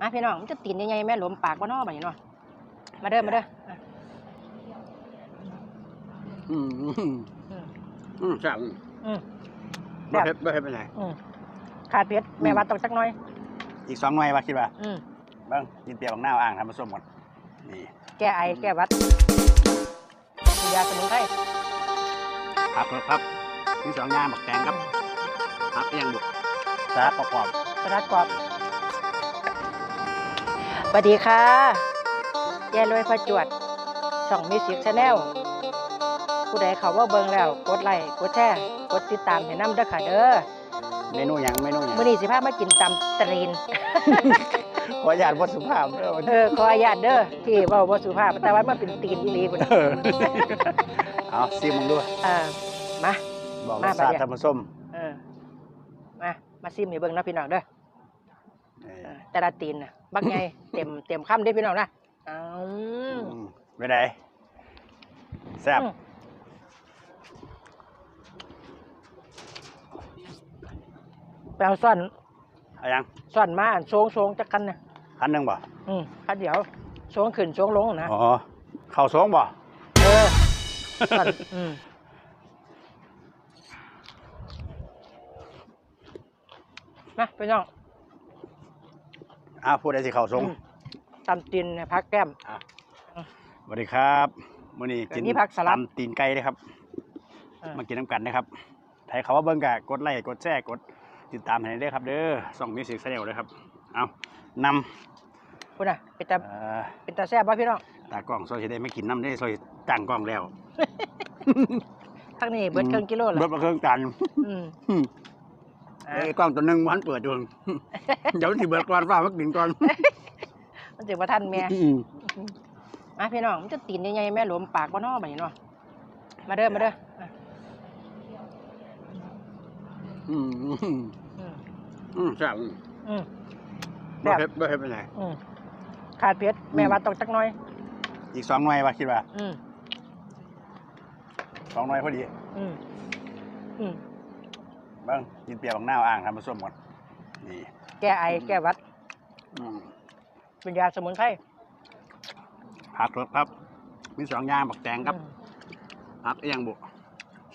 มาพี่น้องมันจะตีนยังไงแม่หลวมปากบ่เนอบัดนี้เนาะมาเด้อมาเด้ออะอืมอืมอืมอืมแซ่บอืมบ่เผ็ดบ่เผ็ดเป็นไงอืมขาดเพชรแม่ว่าต้องจักหน่อย อีกสองหน่วยว่าคิดว่าอืมเบิ่งกินเปรียวของหน้าอ่างทำผสมก่อนนี่แก้ไอแก้หวัดมียาสมุนไพรผักครับมีสองงามบักแตงครับผักเอียงบุกสาประกอบสลัดกรอบส วัสดีค่ะแย่รวยพระจวดช่องมิวสิกชาแนลผู้ใดเขาว่าเบิ่งแล้วกดไลค์กดแชร์กดติดตามให้นำเด้อค่ะเด้อเมนูหยังเมนูหยังมื้อนี้สิพามากินตำตรีน ขออนุญาตบ่สุภาพเด้อเออขออนุญาตเด้อที่เว้าบ่สุภาพแต่ว่ามันเป็นตีนอีหลีพุ่นน่ะเออเอาซิมมึงด้วยเออมา บอกมารสชาติบัดเดียวทำผสมเออมามาซิมให้เบิ่งเนาะพี่น้องเด้อนี่เออ แต่ละตีนน่ะบักใหญ่เต็มเต็มคำเด้อพี่น้องนะอ้าวอืมไปไหนแซ่บอืมไปเอาซ่อนเอายังซ่อนมาอันโชงโชงจักกันนะคันหนึงบ่อืมคันเดี๋ยวโชงขึ้นโชงลงนะอ๋อข้าวสองบ่เออซ่อนอืมมาพี่น้อง อ้าวพูดได้สิข้าวสองอืมตำตีนเนี่ยพักแก้ม สวัสดีครับมื้อนี้กินนี่ผักสลัด ตำตีนไก่เด้อครับ เออมากินน้ำกันนะครับใครเขาว่าเบิ่งกะกดไลค์กดแชร์กดติดตามให้ได้อครับ เด้อส่องมิวสิกแนลเลยครับ เอานคุณน่ะเป็นตาำเอ่อเป็นตาแซ่บป่ะพี่น้องตากล้องซอยสิได้ไม่กินน้ำได้ซอยตั้งกล้องแล้วทั้งนี้เบิดเครื่องกิโลเบิละดมาเครื่องตันอืม อืมอะไอ้กล้องตัวหนึงวันเปิดอยู่เดี๋ยวที่เบิดก่อนฟ้ามากินก่อนมันถึงว่าท่านแม่อืมอะพี่น้องมันจะตีนยังไงแม่หลวมปากบ่เนอบัดนี้เนาะมาเด้อมาเด้ออะอืมอืมอืมอืมแซ่บอืม บ่เผ็ดบ่เผ็ดเป็นไงอืมขาดเพชรแม่ว่าต้องจักหน่อย อีกสองหน่วยว่าคิดว่าอืมสองหน่วยพอดี อืมอืม เบิ่งกินเปรียวของหน้าอ่างทำผสมก่อนนี่แก้ไอแก้หวัดอืมเป็นยาสมุนไพรผักสดครับ มีสองอย่างบักแตงครับอืมผักเอียงบุ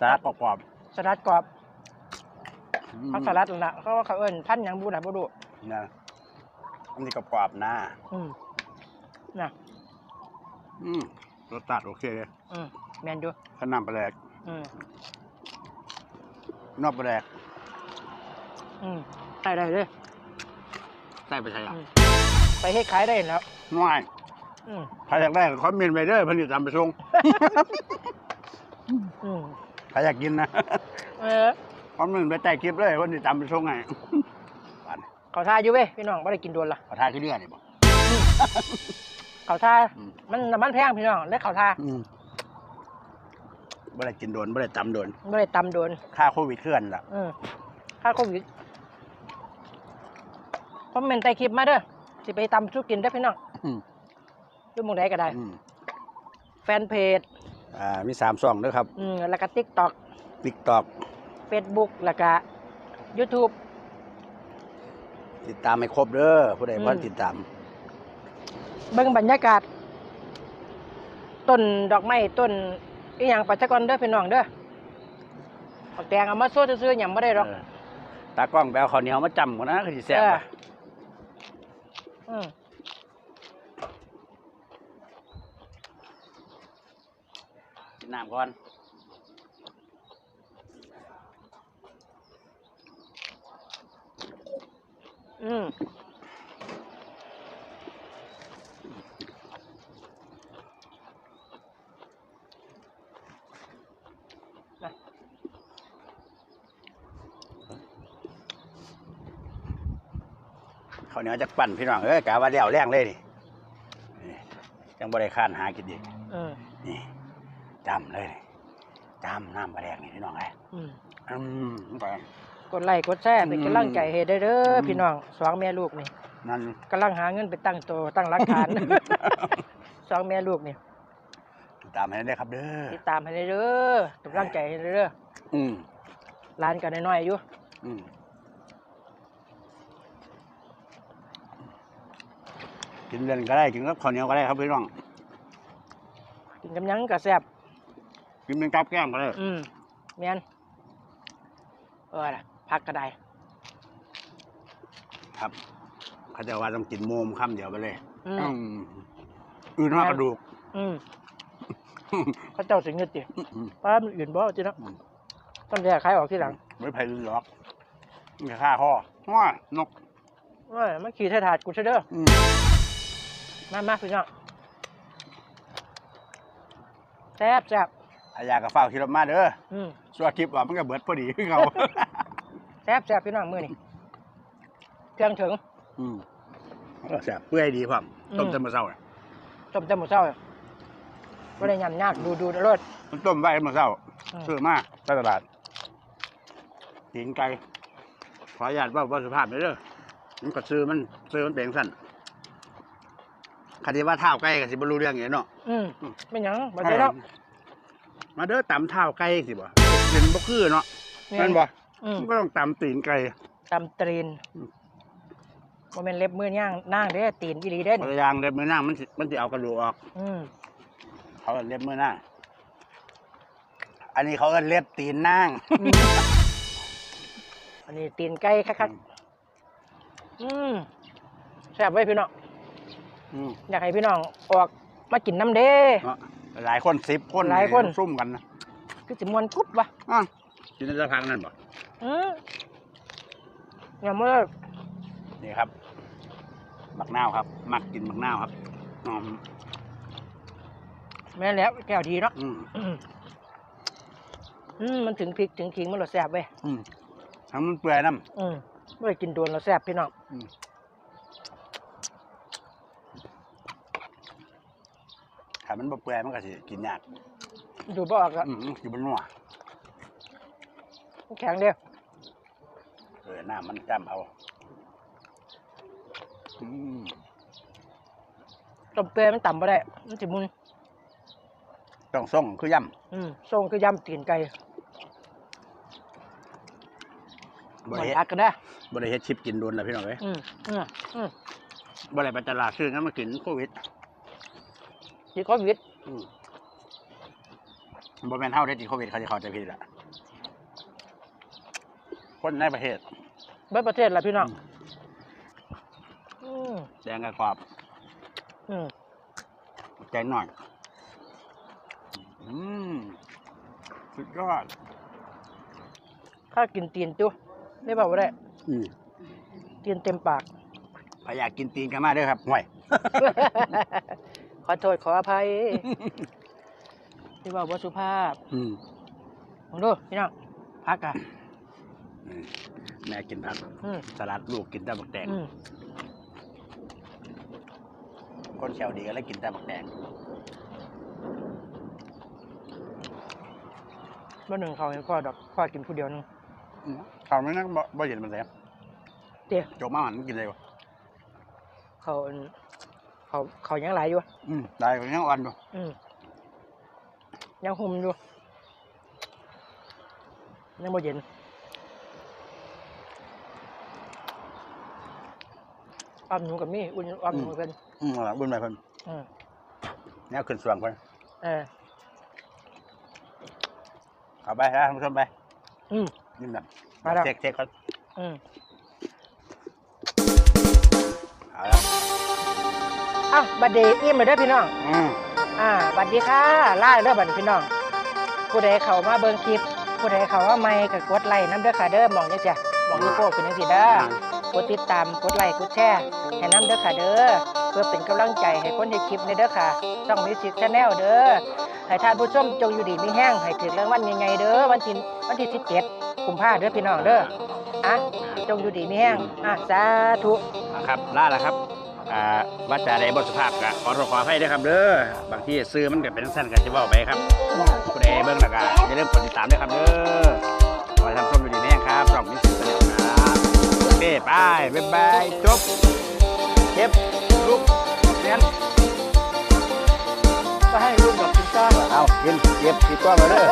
สาประกอบสลัดกรอบอืมเขาสลัดนั่นล่ะเขาว่าเขาเอิ้นพันหยังบูน่ะบ่รู้นะอันนี้กรอบๆนะอืมน่ะอืมรสชาติโอเคเลยอืมแม่นอยู่ขนำปลาแดกอืมนอกปลาแดก อืมได้ได้เลยใส่ไปใส่ละอืมไปเฮ็ดขายได้แล้วง่ายอืมใครอยากได้คอมเมนต์ไปเด้อเพันธิตามไปส่งอืมใครอยากกินนะเออคอมเมนต์ไปใต้คลิปเลยเพันธิตามไปส่งไงปานเขาทาอยู่เว้ยพี่น้องไม่ได้กินโดนละขอทานขึ้นเรื่อยนี่บอก เขาทาอืม มันน้ำมันแพงพี่น้องและเขาทาอืมไม่ได้กินโดนไม่ได้ตำโดนไม่ได้ตำโดนค่าโควิดเคลื่อนล่ะอืมค่าโควิด คอมเมนต์ใต้คลิปมาเด้อสิไปตำสู้กินได้อพี่น้องอืมดูหมองใดก็ได้ อืมแฟนเพจอ่ามีสามช่องด้วยครับอืมแล้วก็ติ๊กต็อกติ๊กตอกเฟซบุ๊กแล้วก็ยูทูบ ติดตามให้ครบเด้อผู้ใดอืมเพิ่นติดตาม เบิ่งบรรยากาศ ต้นดอกไม้ต้นอีหยังปัจจกรเด้อพี่น้องเด้อบักแตงเอามาโซ่ซื่อๆหยังบ่ได้หรอก เออตากล้องแปลข้าวเหนียวมาจำก่อนนะคือสิแซ่บเออว่ะ อืมกินน้ำก่อน อืม ข้าวเหนียวจักปั่นพี่น้องเอ้ยกะว่าเดี่ยวแรงเลยนี่นี่จังบ่ได้ค้านหากินอีกอืมนี่จำเลยนี่จำน้ำปลาแดกนี่พี่น้องไอ้อืมอืมไป กดไลค์กดแชร์เป็นอืมกำลังใจให้ได้เด้ออม พี่น้องสองแม่ลูกนี่นั่น กำลังหาเงินไปตั้งโตวตั้งหลักฐาน สองแม่ลูกนี่ติดตามให้ได้ครับเด้อติดตามให้ได้เด้อกำลังใจให้ได้เด้ออืมร้านกันน้อยๆอยู่อืม กินเล่นก็ได้กินกับข้าวเหนียวก็ได้ครับพี่น้องกินกับหยังก็แซ่บกินเป็นกับแก้มก็ได้อืมแม่นเออล่ะพักก็ได้ครับเขาจะว่าต้องกินโมมคำเดียวไปเลยอืม อืมอื่นมากกระดูก อืมเขาเจ้าสิงเงินติอืมป้ามันอื่นบ่จิเนาะอืม ต้องแยกขายออกทีหลังไม่ไผ่ลืนหรอกนี่ค่าข้อว้านก เอ้ยมันขี่ไทยถาดกูเชเด้อ อืม มามาพี่น้องแซ่บแซ่บอายากกับฝ้าวคิดมาเด้ออืมส่วนคลิปว่ามันก็เบิดพอดีคือเขา แซ่บแซ่บพี่น้องมื้อนี้เครื่องถึง อืมแซ่บเปื่อยดีพร้อมอืม ต้มแต่มื้อเช้าน่ะต้มแต่หมูเช้าบ่ได้ยำยากดูดูรสมันต้มไว้มื้อเช้าอืมซื้อมาตตลาดตีนไก่ขออนุญาตเว่าว่าสุภาพหน่อยเด้อมันก็ซื้อมันซื้อมันเป็นสั้น คดีว่าเท้าไก่ก็สิบ่รู้เรื่องอย่างนี้เนาะอืมเป็นหยังบ่ได้แล้วมาเด้อตำเท้าไก่สิบ่เป็นบ่คือเนาะแม่นบ่อืมมันก็ต้องตำตีนไก่ตำตรีนอืมบ่แม่นเล็บมือย่างนางเด้ตีนอีหลีเด้บางอย่างเล็บมือนางมันสิมันสิเอากระดูกออก อืมเขาเอิ้นเล็บมือนางอันนี้เขาเอิ้นเล็บตีนนางอืมอันนี้ตีนไก่คักๆอืมแซ่บไว้ยพี่น้อง อืมอยากให้พี่น้องออกมากินน้ำเด้ เนาะหลายคนสิบคนหลายคน ซุ่มกันนะคือสิมวนกุ๊บวะอ้าวกินในสะพังนั่นบ่อืมอย่าเมื่อนี่ครับบักนาวครับ มักกินบักนาวครับอืมแม่นแล้วแก้วดีเนาะอืมอืมอืมมันถึงพริกถึงขิงมันรสแซ่บเว้ยอืมทั้งมันเปื่อยน้อืมไม่ได้กินโดนรสแซ่บพี่น้องำอืม ถ้ามันบ่เปื่อยมันก็สิกินยากดูบ่ออกอะอืมมันสิบ่นัวแข็งเด้อเออน้ำมันจ้ำเอาอืมต้มเปื่อยมันต่ำบ่ได้มันสิมุนต้องส่งคือย่อืมทรงคือยำตีนไก่ำบ่บ่ได้เฮ็ดตักก็ได้บ่ได้เฮ็ดชิปกินโดนแล้วพี่น้องเอ้ยอืมอืมอืมบ่ได้ไปตลาดซื้องั้นมากินโควิด ที่โควิดอืมบ่แม่นเฮาได้ติดโควิดเขาจะเข้าใจผิดละคนในประเทศเบิดประเทศล่ะพี่น้องอืมแดงกับกรอบอืมใจหน่อย อืมสุดยอดถ้ากินตีนตัวได้บ่าบ่ได้อืมตีนเต็มปากใครอยากกินตีนกันมาเด้อครับห่วย ขอโทษขออภัย ที่ว่าบ่สุภาพอืมมองดูพี่น้องพักอะอืมแม่กินผักอืมสลัดลูกกินแต่บักแตงอืมคนแถวดีก็เลยกินแต่บักแตงบ่หนึ่งเขาให้พ่อดอกพ่อกินผู้เดียวหนึงอืมข้าวมันนั่งบ่บ่เห็นมันเลยเดี๋ยวโจกมาหันมันกินเลยวะเขาอัน เขาเขายังหลายอยู่อืมได้ก็ยังอ่อนอยู่อืมยังหุ่มอยู่ยังบ่เย็นอ้อมหนูกับมี่อุ่นอ้อมหนูกันอืมเอาล่ะบุญไปเพิ่นอืมแนวขึ้นสวงเพิ่นเออเอาไปนะท่านผู้ชมไปอืม นิ่มแบบมาแล้ว เช็คเช็คก่อนอืม เอาละ อ้าวบัดเดย์อิ่มเลยเด้อพี่น้อง อืมอ่าบัดดีค่ะไล่เด้อบัดนี้พี่น้อง ผู้ใดเข้ามาเบิ่งคลิป ผู้ใดเข้ามาใหม่ก็กดไลค์นํเด้อค่ะเด้อหมองจังซี่หมองลูกโป่งเป็นจังซี่เด้อกดติดตามกดไลค์กดแชร์ให้นํเด้อค่ะเด้อเพื่อเป็นกำลังใจให้คนในคลิปในเด้อค่ะช่องมิวสิกชาแนลเด้อให้ท่านผู้ชมจงอยู่ดีมีแห้งให้ถึงรางวัลใหญ่ๆเด้อวันที่วันที่17กุมภาเด้อพี่น้องเด้ออะจงอยู่ดีมีแห้งอะสาธุ เอาครับล่าแล้วครับ อ่าว่าจะได้บทสุภาพก็ขอโทษขออภัยด้วยครับเด้อบางที่ซื้อมันก็เป็นสั้นกันจะบอกไปครับผู้ใดเบิ่งแล้วก็อย่าลืมกดติดตามด้วยครับเด้อขอให้ท่านผู้ชมอยู่ดีแน่ครับช่องมิสซิสเนลครับโอเคไปบ๊ายบายจบเก็บลูกเรียนก็ให้ลูกดอกกินก้อนเอากินเก็บติดตัวมาเด้อ